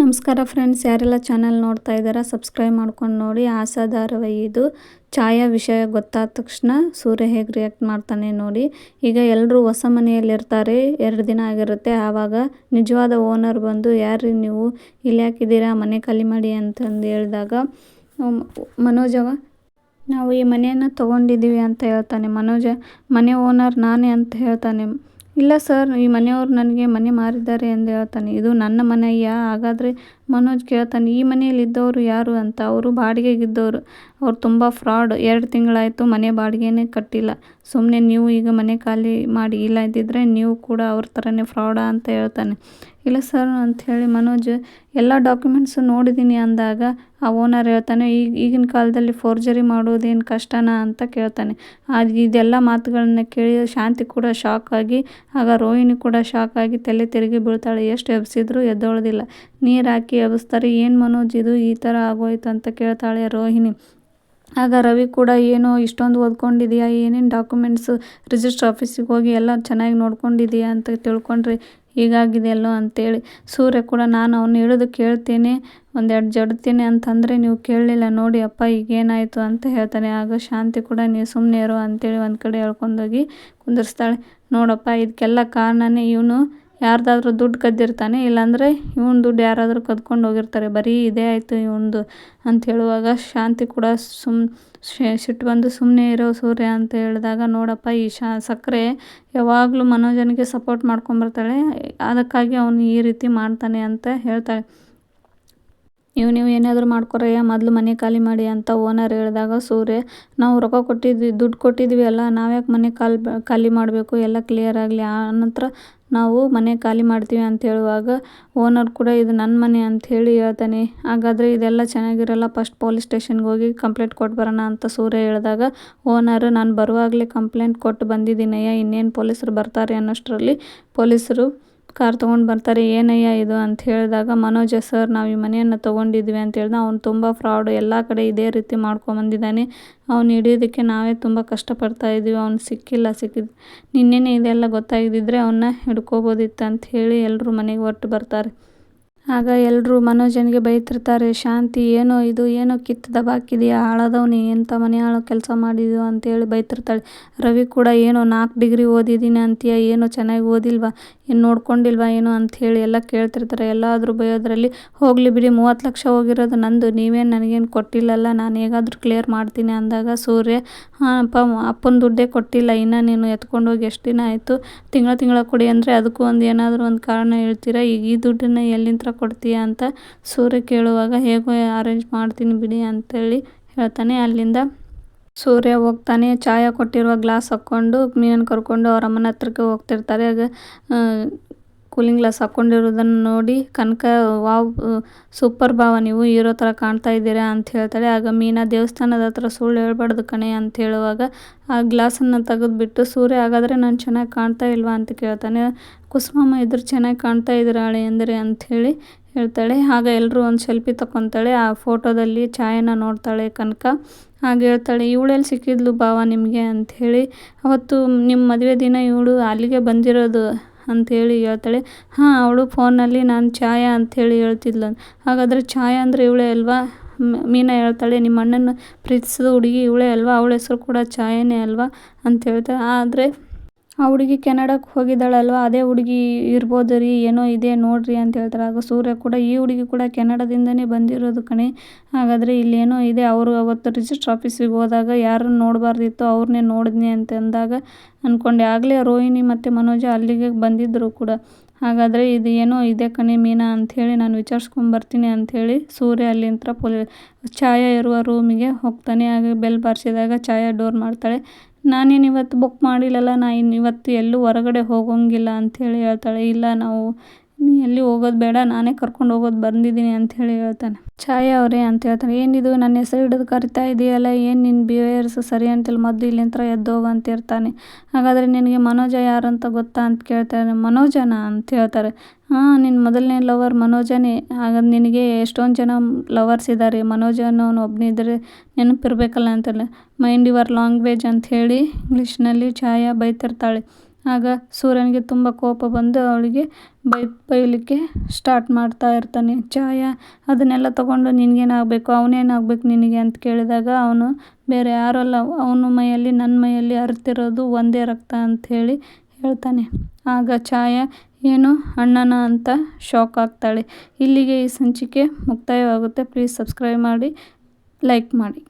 ನಮಸ್ಕಾರ ಫ್ರೆಂಡ್ಸ್, ಯಾರೆಲ್ಲ ಚಾನಲ್ ನೋಡ್ತಾ ಇದ್ದಾರಾ, ಸಬ್ಸ್ಕ್ರೈಬ್ ಮಾಡ್ಕೊಂಡು ನೋಡಿ. ಆಸಾ ಇದು. ಛಾಯಾ ವಿಷಯ ಗೊತ್ತಾದ ತಕ್ಷಣ ಸೂರ್ಯ ಹೇಗೆ ರಿಯಾಕ್ಟ್ ಮಾಡ್ತಾನೆ ನೋಡಿ. ಈಗ ಎಲ್ಲರೂ ಹೊಸ ಮನೆಯಲ್ಲಿರ್ತಾರೆ, ಎರಡು ದಿನ ಆಗಿರುತ್ತೆ. ಆವಾಗ ನಿಜವಾದ ಓನರ್ ಬಂದು ಯಾರು ನೀವು? ಇಲ್ಲಿ ಹಾಕಿದ್ದೀರಾ ಮನೆ ಖಾಲಿ ಮಾಡಿ ಅಂತಂದು ಹೇಳಿದಾಗ ಮನೋಜವ, ನಾವು ಈ ಮನೆಯನ್ನು ತೊಗೊಂಡಿದ್ದೀವಿ ಅಂತ ಹೇಳ್ತಾನೆ. ಮನೋಜ, ಮನೆ ಓನರ್ ನಾನೇ ಅಂತ ಹೇಳ್ತಾನೆ. ಇಲ್ಲ ಸರ್, ಈ ಮನೆಯವ್ರು ನನಗೆ ಮನೆ ಮಾರಿದ್ದಾರೆ ಎಂದು ಹೇಳ್ತಾನೆ. ಇದು ನನ್ನ ಮನೆಯಾ? ಹಾಗಾದರೆ ಮನೋಜ್ ಕೇಳ್ತಾನೆ, ಈ ಮನೆಯಲ್ಲಿ ಇದ್ದವರು ಯಾರು ಅಂತ. ಅವರು ಬಾಡಿಗೆಗಿದ್ದವರು ಅವ್ರು ತುಂಬ ಫ್ರಾಡ್. ಎರಡು ತಿಂಗಳಾಯಿತು ಮನೆ ಬಾಡಿಗೆನೇ ಕಟ್ಟಿಲ್ಲ. ಸುಮ್ಮನೆ ನೀವು ಈಗ ಮನೆ ಖಾಲಿ ಮಾಡಿ, ಇಲ್ಲ ಇದ್ದಿದ್ರೆ ನೀವು ಕೂಡ ಅವ್ರ ಥರನೇ ಫ್ರಾಡ ಅಂತ ಹೇಳ್ತಾನೆ. ಇಲ್ಲ ಸರ್, ಅಂಥೇಳಿ ಮನೋಜ್, ಎಲ್ಲ ಡಾಕ್ಯುಮೆಂಟ್ಸು ನೋಡಿದ್ದೀನಿ ಅಂದಾಗ ಆ ಓನರ್ ಹೇಳ್ತಾನೆ ಈಗ ಈಗಿನ ಕಾಲದಲ್ಲಿ ಫೋರ್ಜರಿ ಮಾಡೋದೇನು ಕಷ್ಟನಾ? ಅಂತ ಕೇಳ್ತಾನೆ. ಅದು ಇದೆಲ್ಲ ಮಾತುಗಳನ್ನ ಕೇಳಿ ಶಾಂತಿ ಕೂಡ ಶಾಕ್ ಆಗಿ, ಆಗ ರೋಹಿಣಿ ಕೂಡ ಶಾಕ್ ಆಗಿ ತಲೆ ತಿರುಗಿ ಬೀಳ್ತಾಳೆ. ಎಷ್ಟು ಎಬ್ಸಿದ್ರು ಎದ್ದೊಳೋದಿಲ್ಲ. ನೀರು ಹಾಕಿ ಎಬ್ಸ್ತಾರೆ. ಏನು ಮನೋಜ್ ಇದು? ಈ ಥರ ಆಗೋಯ್ತು ಅಂತ ಕೇಳ್ತಾಳೆ ರೋಹಿಣಿ. ಆಗ ರವಿ ಕೂಡ, ಏನೋ ಇಷ್ಟೊಂದು ಓದ್ಕೊಂಡಿದೆಯಾ? ಏನೇನು ಡಾಕ್ಯುಮೆಂಟ್ಸು ರಿಜಿಸ್ಟ್ರ್ ಆಫೀಸಿಗೆ ಹೋಗಿ ಎಲ್ಲ ಚೆನ್ನಾಗಿ ನೋಡ್ಕೊಂಡಿದೆಯಾ? ಅಂತ ತಿಳ್ಕೊಂಡ್ರೆ ಹೀಗಾಗಿದೆಯಲ್ಲೋ ಅಂತೇಳಿ ಸೂರ್ಯ ಕೂಡ, ನಾನು ಅವನು ಹೇಳೋದು ಕೇಳ್ತೇನೆ, ಒಂದೆರಡು ಜಡ್ತೀನಿ ಅಂತಂದರೆ ನೀವು ಕೇಳಲಿಲ್ಲ ನೋಡಿ, ಅಪ್ಪ ಈಗೇನಾಯಿತು ಅಂತ ಹೇಳ್ತಾನೆ. ಆಗ ಶಾಂತಿ ಕೂಡ ನೀವು ಸುಮ್ಮನೆ ಇರೋ ಅಂತೇಳಿ ಒಂದು ಕಡೆ ಹೇಳ್ಕೊಂಡೋಗಿ ಕುಂದಿರ್ಸ್ತಾಳೆ. ನೋಡಪ್ಪ, ಇದಕ್ಕೆಲ್ಲ ಕಾರಣನೇ ಇವನು. ಯಾರ್ದಾದ್ರೂ ದುಡ್ಡು ಕದ್ದಿರ್ತಾನೆ, ಇಲ್ಲಾಂದರೆ ಇವನ ದುಡ್ಡು ಯಾರಾದರೂ ಕದ್ಕೊಂಡು ಹೋಗಿರ್ತಾರೆ. ಬರೀ ಇದೇ ಆಯಿತು ಇವನದು ಅಂತ ಹೇಳುವಾಗ ಶಾಂತಿ ಕೂಡ ಸುಮ್ ಸಿಟ್ಟು ಬಂದು ಸುಮ್ಮನೆ ಇರೋ ಸೂರ್ಯ ಅಂತ ಹೇಳಿದಾಗ, ನೋಡಪ್ಪ ಈ ಶಾ ಸಕ್ಕರೆ ಯಾವಾಗಲೂ ಮನೋಜನಿಗೆ ಸಪೋರ್ಟ್ ಮಾಡ್ಕೊಂಬರ್ತಾಳೆ ಅದಕ್ಕಾಗಿ ಅವನು ಈ ರೀತಿ ಮಾಡ್ತಾನೆ ಅಂತ ಹೇಳ್ತಾಳೆ. ನೀವು ನೀವು ಏನಾದರೂ ಮಾಡ್ಕೊರಯ್ಯ ಮೊದಲು ಮನೆ ಖಾಲಿ ಮಾಡಿ ಅಂತ ಓನರ್ ಹೇಳಿದಾಗ ಸೂರ್ಯ, ನಾವು ರೊಕ್ಕ ಕೊಟ್ಟಿದ್ವಿ, ದುಡ್ಡು ಕೊಟ್ಟಿದ್ವಿ ಅಲ್ಲ, ನಾವ್ಯಾಕೆ ಮನೆ ಖಾಲಿ ಖಾಲಿ ಮಾಡಬೇಕು, ಎಲ್ಲ ಕ್ಲಿಯರ್ ಆಗಲಿ. ಆ ನಂತರ ನಾವು ಮನೆ ಖಾಲಿ ಮಾಡ್ತೀವಿ ಅಂತ ಹೇಳುವಾಗ ಓನರ್ ಕೂಡ ಇದು ನನ್ನ ಮನೆ ಅಂತ ಹೇಳಿ ಹೇಳ್ತಾನೆ. ಹಾಗಾದರೆ ಇದೆಲ್ಲ ಚೆನ್ನಾಗಿರಲ್ಲ ಫಸ್ಟ್ ಪೊಲೀಸ್ ಸ್ಟೇಷನ್ಗೆ ಹೋಗಿ ಕಂಪ್ಲೇಂಟ್ ಕೊಟ್ಟು ಬರೋಣ ಅಂತ ಸೂರ್ಯ ಹೇಳಿದಾಗ ಓನರ್ ನಾನು ಬರುವಾಗಲೇ ಕಂಪ್ಲೇಂಟ್ ಕೊಟ್ಟು ಬಂದಿದ್ದೀನಯ್ಯ, ಇನ್ನೇನು ಪೊಲೀಸರು ಬರ್ತಾರೆ ಅನ್ನೋಷ್ಟರಲ್ಲಿ ಪೊಲೀಸರು ಕಾರ್ ತೊಗೊಂಡು ಬರ್ತಾರೆ, ಏನಯ್ಯ ಇದು? ಅಂತ ಹೇಳಿದಾಗ, ಮನೋಜ ಸರ್, ನಾವು ಈ ಮನೆಯನ್ನು ತೊಗೊಂಡಿದ್ವಿ ಅಂತ ಹೇಳ್ದ. ಅವ್ನು ತುಂಬ ಫ್ರಾಡ್ ಎಲ್ಲ ಕಡೆ ಇದೇ ರೀತಿ ಮಾಡ್ಕೊಂಬಂದಿದ್ದಾನೆ ಅವ್ನು ಹಿಡಿಯೋದಕ್ಕೆ ನಾವೇ ತುಂಬ ಕಷ್ಟಪಡ್ತಾ ಇದ್ದೀವಿ ಅವ್ನು ಸಿಕ್ಕಿಲ್ಲ, ಸಿಕ್ಕಿದ್ ನಿನ್ನೆನೇ ಇದೆಲ್ಲ ಗೊತ್ತಾಗಿದ್ದಿದ್ರೆ ಅವನ್ನ ಹಿಡ್ಕೋಬೋದಿತ್ತು ಅಂತ ಹೇಳಿ ಎಲ್ಲರೂ ಮನೆಗೆ ಹೊರಟು ಬರ್ತಾರೆ. ಆಗ ಎಲ್ಲರೂ ಮನೋಜನಿಗೆ ಬೈತಿರ್ತಾರೆ, ಶಾಂತಿ, ಏನೋ ಇದು, ಏನೋ ಕಿತ್ತು ದಬಾಕಿದೆಯಾ ಹಾಳಾದವ್ನಿ ಎಂಥ ಮನೆ ಹಾಳು ಕೆಲಸ ಮಾಡಿದ್ಯೋ ಅಂತೇಳಿ ಬೈತಿರ್ತಾಳೆ. ರವಿ ಕೂಡ ಏನೋ ನಾಲ್ಕು ಡಿಗ್ರಿ ಓದಿದ್ದೀನಿ ಅಂತೀಯ, ಏನೋ ಚೆನ್ನಾಗಿ ಓದಿಲ್ವಾ, ಏನು ನೋಡ್ಕೊಂಡಿಲ್ವಾ, ಏನೋ ಅಂಥೇಳಿ ಎಲ್ಲ ಕೇಳ್ತಿರ್ತಾರೆ. ಎಲ್ಲಾದರೂ ಬೈಯೋದ್ರಲ್ಲಿ, ಹೋಗಲಿ ಬಿಡಿ, ಮೂವತ್ತು ಲಕ್ಷ ಹೋಗಿರೋದು ನಂದು, ನೀವೇನು ನನಗೇನು ಕೊಟ್ಟಿಲ್ಲಲ್ಲ, ನಾನು ಹೇಗಾದರೂ ಕ್ಲಿಯರ್ ಮಾಡ್ತೀನಿ ಅಂದಾಗ ಸೂರ್ಯ ಅಪ್ಪ, ಅಪ್ಪನ ದುಡ್ಡೇ ಕೊಟ್ಟಿಲ್ಲ, ಇನ್ನು ನೀನು ಎತ್ಕೊಂಡೋಗಿ ಎಷ್ಟು ದಿನ ಆಯಿತು, ತಿಂಗಳ ತಿಂಗಳ ಕೊಡಿ ಅಂದರೆ ಅದಕ್ಕೂ ಒಂದು ಏನಾದರೂ ಒಂದು ಕಾರಣ ಹೇಳ್ತೀರಾ ಈಗ ಈ ದುಡ್ಡನ್ನು ಎಲ್ಲಿಂದ ಕೊಡ್ತೀಯ ಅಂತ ಸೂರ್ಯ ಕೇಳುವಾಗ, ಹೇಗೋ ಅರೇಂಜ್ ಮಾಡ್ತೀನಿ ಬಿಡಿ ಅಂತೇಳಿ ಹೇಳ್ತಾನೆ. ಅಲ್ಲಿಂದ ಸೂರ್ಯ ಹೋಗ್ತಾನೆ. ಚಾಯ ಕೊಟ್ಟಿರುವ ಗ್ಲಾಸ್ ಹಾಕ್ಕೊಂಡು ಮೀನನ್ನು ಕರ್ಕೊಂಡು ಅವ್ರ ಅಮ್ಮನ ಹತ್ರಕ್ಕೆ ಹೋಗ್ತಿರ್ತಾರೆ. ಆಗ ಕೂಲಿಂಗ್ ಗ್ಲಾಸ್ ಹಾಕೊಂಡಿರೋದನ್ನ ನೋಡಿ, ಕನಕ, ವಾವ್, ಸೂಪರ್ ಬಾವ ನೀವು ಹೀರೋ ಥರ ಕಾಣ್ತಾ ಇದ್ದೀರಾ ಅಂತ ಹೇಳ್ತಾಳೆ. ಆಗ ಮೀನಾ, ದೇವಸ್ಥಾನದ ಹತ್ರ ಸುಳ್ಳು ಹೇಳ್ಬಾರ್ದು ಕಣೆ ಅಂತ ಹೇಳುವಾಗ, ಆ ಗ್ಲಾಸನ್ನು ತೆಗೆದುಬಿಟ್ಟು, ಸೂರ್ಯ, ಹಾಗಾದರೆ ನಾನು ಚೆನ್ನಾಗಿ ಕಾಣ್ತಾ ಇಲ್ವಾ ಅಂತ ಕೇಳ್ತಾನೆ. ಕುಸುಮಮ್ಮ, ಇದ್ರೆ ಚೆನ್ನಾಗಿ ಕಾಣ್ತಾ ಇದ್ದೀರಾಳೆ ಅಂದರೆ ಅಂಥೇಳಿ ಹೇಳ್ತಾಳೆ. ಆಗ ಎಲ್ಲರೂ ಒಂದು ಸೆಲ್ಫಿ ತಗೊತಾಳೆ ಆ ಫೋಟೋದಲ್ಲಿ ಛಾಯೆನ ನೋಡ್ತಾಳೆ ಕನಕ. ಹಾಗೆ ಹೇಳ್ತಾಳೆ ಇವಳೆಲ್ಲಿ ಸಿಕ್ಕಿದ್ಲು ಭಾವ ನಿಮಗೆ ಅಂಥೇಳಿ ಅವತ್ತು ನಿಮ್ಮ ಮದುವೆ ದಿನ ಇವಳು ಅಲ್ಲಿಗೆ ಬಂದಿರೋದು ಅಂಥೇಳಿ ಹೇಳ್ತಾಳೆ. ಹಾಂ, ಅವಳು ಫೋನಲ್ಲಿ ನಾನು ಛಾಯಾ ಅಂಥೇಳಿ ಹೇಳ್ತಿದ್ಲು ಹಾಗಾದರೆ ಛಾಯಾ ಅಂದರೆ ಇವಳೇ ಅಲ್ವಾ? ಮೀನಾ ಹೇಳ್ತಾಳೆ, ನಿಮ್ಮ ಅಣ್ಣನ ಪ್ರೀತಿಸಿದ ಹುಡುಗಿ ಇವಳೇ ಅಲ್ವಾ? ಅವಳ ಹೆಸರು ಕೂಡ ಛಾಯಾನೇ ಅಲ್ವಾ? ಅಂತ ಹೇಳ್ತಾಳೆ. ಆದರೆ ಆ ಹುಡುಗಿ ಕೆನಡಾಕ್ಕೆ ಹೋಗಿದ್ದಾಳಲ್ವ? ಅದೇ ಹುಡುಗಿ ಇರ್ಬೋದು ರೀ, ಏನೋ ಇದೆ ನೋಡಿರಿ ಅಂತ ಹೇಳ್ತಾರೆ. ಆಗ ಸೂರ್ಯ ಕೂಡ, ಈ ಹುಡುಗಿ ಕೂಡ ಕೆನಡಾದಿಂದನೇ ಬಂದಿರೋದು ಕಣೆ. ಹಾಗಾದರೆ ಇಲ್ಲೇನೋ ಇದೆ, ಅವರು ಅವತ್ತು ರಿಜಿಸ್ಟ್ರ್ ಆಫೀಸಿಗೆ ಹೋದಾಗ ಯಾರನ್ನು ನೋಡಬಾರ್ದಿತ್ತು ಅವ್ರನ್ನೇ ನೋಡಿದ್ನಿ ಅಂತ ಅಂದಾಗ ಅಂದ್ಕೊಂಡೆ ಆಗಲೇ ರೋಹಿಣಿ ಮತ್ತು ಮನೋಜ ಅಲ್ಲಿಗೆ ಬಂದಿದ್ದರು ಕೂಡ. ಹಾಗಾದರೆ ಇದು ಏನೋ ಇದೆ ಕಣೆ ಮೀನಾ ಅಂಥೇಳಿ ನಾನು ವಿಚಾರಿಸ್ಕೊಂಬರ್ತೀನಿ ಅಂಥೇಳಿ ಸೂರ್ಯ ಅಲ್ಲಿಂತ್ರ ಪೊಲೀ, ಛಾಯಾ ಇರುವ ರೂಮಿಗೆ ಹೋಗ್ತಾನೆ. ಆಗ ಬೆಲ್ ಬಾರಿಸಿದಾಗ ಛಾಯಾ ಡೋರ್ ಮಾಡ್ತಾಳೆ. ನಾನೇನು ಇವತ್ತು ಬುಕ್ ಮಾಡಿಲ್ಲಲ್ಲ ನಾ ಇನ್ನು ಇವತ್ತು ಎಲ್ಲೂ ಹೊರಗಡೆ ಹೋಗೋಂಗಿಲ್ಲ ಅಂಥೇಳಿ ಹೇಳ್ತಾಳೆ. ಇಲ್ಲ ನಾವು ನೀ ಎಲ್ಲಿ ಹೋಗೋದು ಬೇಡ, ನಾನೇ ಕರ್ಕೊಂಡು ಹೋಗೋದು ಬಂದಿದ್ದೀನಿ ಅಂತ ಹೇಳಿ ಹೇಳ್ತಾನೆ. ಛಾಯಾ ಅವರೇ ಅಂತ ಹೇಳ್ತಾನೆ. ಏನಿದು ನನ್ನ ಹೆಸರು ಹಿಡಿದು ಕರಿತಾ ಇದೆಯಲ್ಲ, ಏನು ನಿನ್ನ ಬಿಹೇವಿಯರ್ಸ್ ಸರಿ ಅಂತೇಳಿ ಮದ್ದು ಇಲ್ಲಿಂತ್ರ ಎದ್ದು ಹೋಗು ಅಂತ ಇರ್ತಾನೆ. ಹಾಗಾದರೆ ನಿನಗೆ ಮನೋಜ ಯಾರಂತ ಗೊತ್ತಾ ಅಂತ ಕೇಳ್ತಾರೆ ಮನೋಜನ ಅಂತ ಹೇಳ್ತಾರೆ. ಹಾಂ ನಿನ್ನ ಮೊದಲನೇ ಲವರ್ ಮನೋಜನೇ. ಹಾಗಾದ್ರೆ ನಿನಗೆ ಎಷ್ಟೊಂದು ಜನ ಲವರ್ಸ್ ಇದ್ದಾರೆ ಮನೋಜ ಅನ್ನೋನು ಒಬ್ಬನಿದ್ರೆ ನೆನಪಿರ್ಬೇಕಲ್ಲ ಅಂತಲ್ಲ ಮೈಂಡ್ ಯುವರ್ ಲ್ಯಾಂಗ್ವೇಜ್ ಅಂತ ಹೇಳಿ ಇಂಗ್ಲೀಷ್ನಲ್ಲಿ ಛಾಯಾ ಬೈತಿರ್ತಾಳೆ. ಆಗ ಸೂರ್ಯನಿಗೆ ತುಂಬ ಕೋಪ ಬಂದು ಅವಳಿಗೆ ಬೈ, ಬೈಲಿಕ್ಕೆ ಸ್ಟಾರ್ಟ್ ಮಾಡ್ತಾ ಇರ್ತಾನೆ. ಛಾಯಾ, ಅದನ್ನೆಲ್ಲ ತಗೊಂಡು ನಿನಗೇನಾಗಬೇಕು, ಅವನೇನಾಗಬೇಕು ನಿನಗೆ ಅಂತ ಕೇಳಿದಾಗ ಅವನು, ಬೇರೆ ಯಾರಲ್ಲ, ಅವನು ಮೈಯಲ್ಲಿ ನನ್ನ ಮೈಯಲ್ಲಿ ಅರ್ತಿರೋದು ಒಂದೇ ರಕ್ತ ಅಂತ ಹೇಳಿ ಹೇಳ್ತಾನೆ. ಆಗ ಛಾಯಾ, ಏನು ಅಣ್ಣನ ಅಂತ ಶಾಕ್ ಆಗ್ತಾಳೆ. ಇಲ್ಲಿಗೆ ಈ ಸಂಚಿಕೆ ಮುಕ್ತಾಯವಾಗುತ್ತೆ. ಪ್ಲೀಸ್ ಸಬ್ಸ್ಕ್ರೈಬ್ ಮಾಡಿ ಲೈಕ್ ಮಾಡಿ.